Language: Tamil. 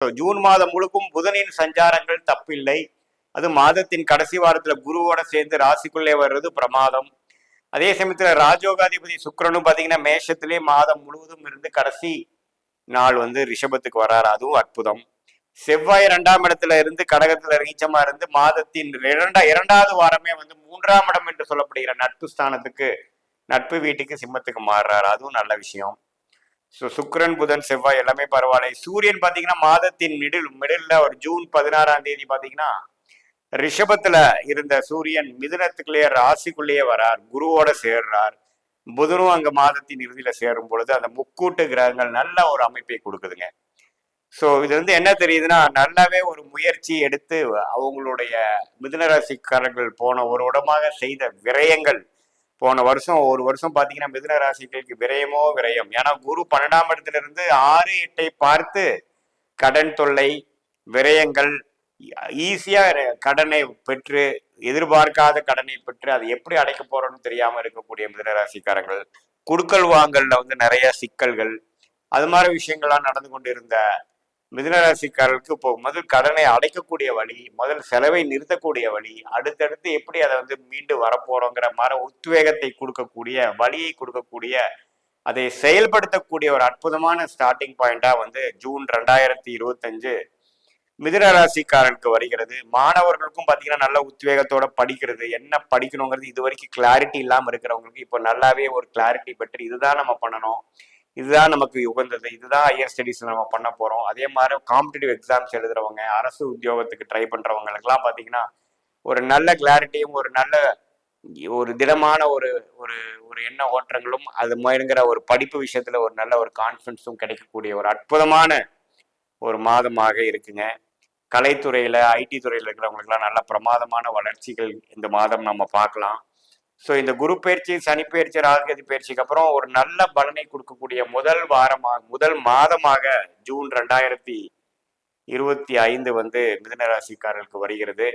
ஜூன் மாதம் முழுக்கும் புதனின் சஞ்சாரங்கள் தப்பில்லை. அது மாதத்தின் கடைசி வாரத்துல குருவோட சேர்ந்து ராசிக்குள்ளே வர்றது பிரமாதம். அதே சமயத்துல ராஜோகாதிபதி சுக்கரனும் பாத்தீங்கன்னா மேஷத்திலே மாதம் முழுவதும் இருந்து கடைசி நாள் வந்து ரிஷபத்துக்கு வராரு. அதுவும் அற்புதம். செவ்வாய் இரண்டாம் இடத்துல இருந்து கடகத்துல நீச்சமா இருந்து மாதத்தின் இரண்டா இரண்டாவது வாரமே வந்து மூன்றாம் இடம் என்று சொல்லப்படுகிற நட்பு ஸ்தானத்துக்கு நட்பு வீட்டுக்கு சிம்மத்துக்கு மாறுறாரு. அதுவும் நல்ல விஷயம். ஸோ சுக்கிரன் புதன் செவ்வாய் எல்லாமே பரவாயில்லை. சூரியன் பாத்தீங்கன்னா மாதத்தின் மிடில் மிடில்ல ஒரு ஜூன் பதினாறாம் தேதி பாத்தீங்கன்னா ரிஷபத்துல இருந்த சூரியன் மிதுனத்துக்குள்ளேயே ராசிக்குள்ளேயே வரார். குருவோட சேர்றார். புதனும் அங்க மாதத்தின் இறுதியில சேரும் பொழுது அந்த முக்கூட்டு கிரகங்கள் நல்ல ஒரு அமைப்பை கொடுக்குதுங்க. ஸோ இது வந்து என்ன தெரியுதுன்னா நல்லாவே ஒரு முயற்சி எடுத்து அவங்களுடைய மிதுன ராசிக்காரர்கள் போன ஒரு உடமாக செய்த விரயங்கள். போன வருஷம் ஒரு வருஷம் பார்த்தீங்கன்னா மிதுன ராசிகளுக்கு விரயமோ விரயம். ஏன்னா குரு பன்னெண்டாம் இடத்துல இருந்து ஆறு எட்டை பார்த்து கடன் தொல்லை விரயங்கள் ஈஸியா கடனை பெற்று எதிர்பார்க்காத கடனை பெற்று அதை எப்படி அடைக்க போறோம்னு தெரியாம இருக்கக்கூடிய மிதனராசிக்காரங்கள் குடுக்கல் வாங்கல்ல வந்து நிறைய சிக்கல்கள் அது மாதிரி விஷயங்கள்லாம் நடந்து கொண்டு இருந்த மிதுனராசிக்காரர்களுக்கு இப்போ முதல் கடனை அடைக்கக்கூடிய வழி முதல் செலவை நிறுத்தக்கூடிய வழி அடுத்தடுத்து எப்படி அதை வந்து மீண்டு வரப்போறோங்கிற மாதிரி உத்வேகத்தை கொடுக்கக்கூடிய வழியை கொடுக்கக்கூடிய அதை செயல்படுத்தக்கூடிய ஒரு அற்புதமான ஸ்டார்டிங் பாயிண்டா வந்து ஜூன் ரெண்டாயிரத்தி இருபத்தஞ்சு மிதனராசிக்காரனுக்கு வருகிறது. மாணவர்களுக்கும் பார்த்தீங்கன்னா நல்ல உத்வேகத்தோட படிக்கிறது. என்ன படிக்கணுங்கிறது இது வரைக்கும் கிளாரிட்டி இல்லாமல் இருக்கிறவங்களுக்கு இப்போ நல்லாவே ஒரு கிளாரிட்டி பெற்று இதுதான் நம்ம பண்ணணும். இதுதான் நமக்கு உகந்தது. இதுதான் ஹையர் ஸ்டடீஸில் நம்ம பண்ண போறோம். அதே மாதிரி காம்படிட்டிவ் எக்ஸாம்ஸ் எழுதுறவங்க அரசு உத்தியோகத்துக்கு ட்ரை பண்றவங்களுக்குலாம் பார்த்தீங்கன்னா ஒரு நல்ல கிளாரிட்டியும் ஒரு நல்ல ஒரு திடமான ஒரு ஒரு ஒரு எண்ண ஓட்டங்களும் அது மாதிரிங்கிற ஒரு படிப்பு விஷயத்துல ஒரு நல்ல ஒரு கான்ஃபிடன்ஸும் கிடைக்கக்கூடிய ஒரு அற்புதமான ஒரு மாதமாக இருக்குங்க. கலைத்துறையில ஐடி துறையில இருக்கிறவங்களுக்குலாம் நல்ல பிரமாதமான வளர்ச்சிகள் இந்த மாதம் நம்ம பார்க்கலாம். ஸோ இந்த குரு பயிற்சி சனி பயிற்சி ராகுகதி பயிற்சிக்கு அப்புறம் ஒரு நல்ல பலனை கொடுக்கக்கூடிய முதல் வாரமாக முதல் மாதமாக ஜூன் ரெண்டாயிரத்தி இருபத்தி ஐந்து வந்து மிதனராசிக்காரர்களுக்கு வருகிறது.